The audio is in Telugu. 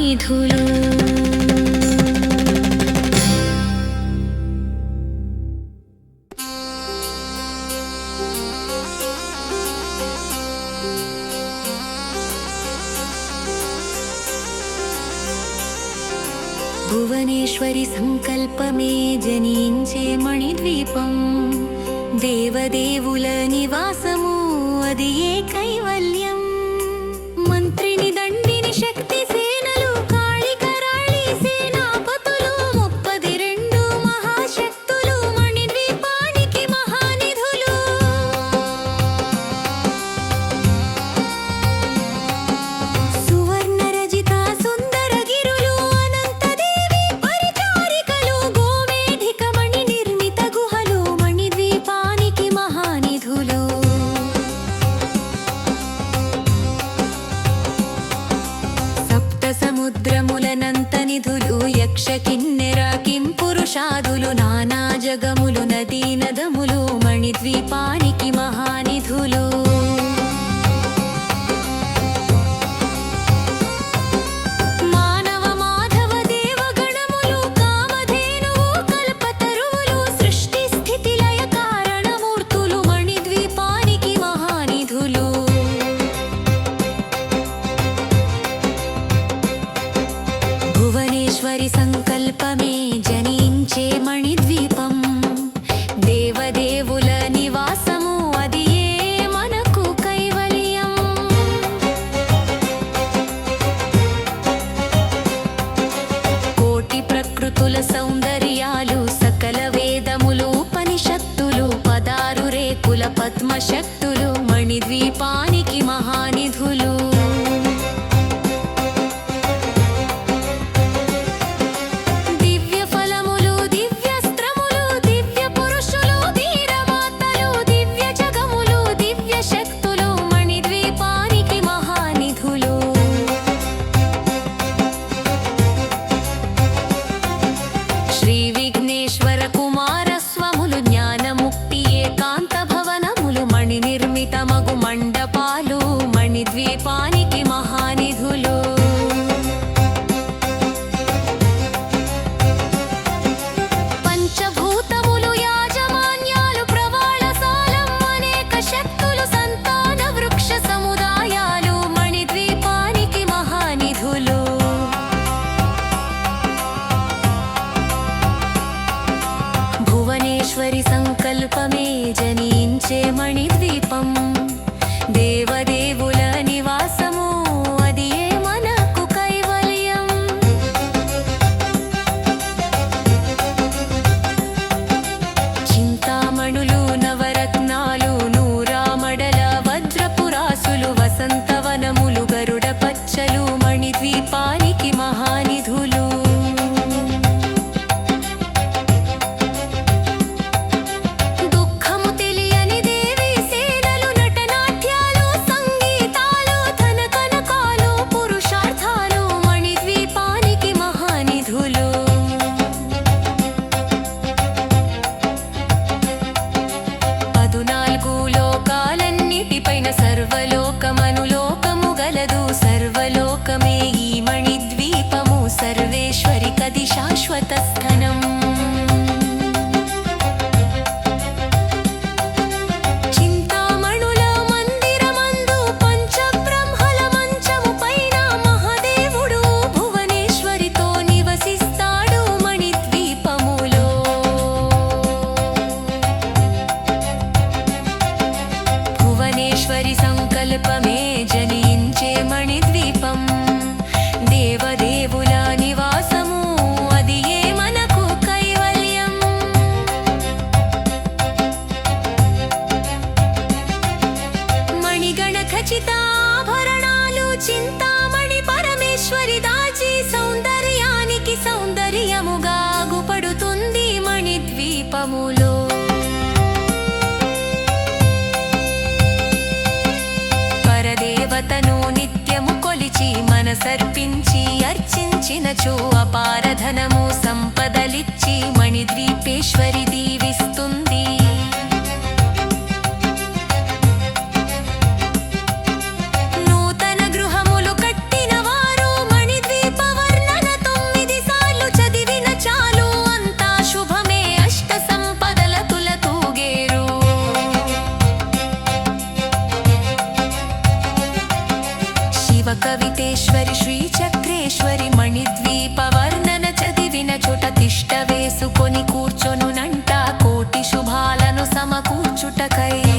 నిధులు. భువనేశ్వరి సంకల్పమే జనించే మణిద్వీపం. దేవదేవుల నివాసము అది ఏ కైవల్యం కల్పమే జనించే మణిద్వీపం. దేవదేవుల నివాసము అది మనకు కైవల్యం? కోటి ప్రకృతుల సౌందర్యాలు సకల వేదములు ఉపనిషత్తులు పదారు రేకుల పద్మశక్తులు మణిద్వీపానికి మహానిధులు. Привет. चो अपारधनमु सम्प கை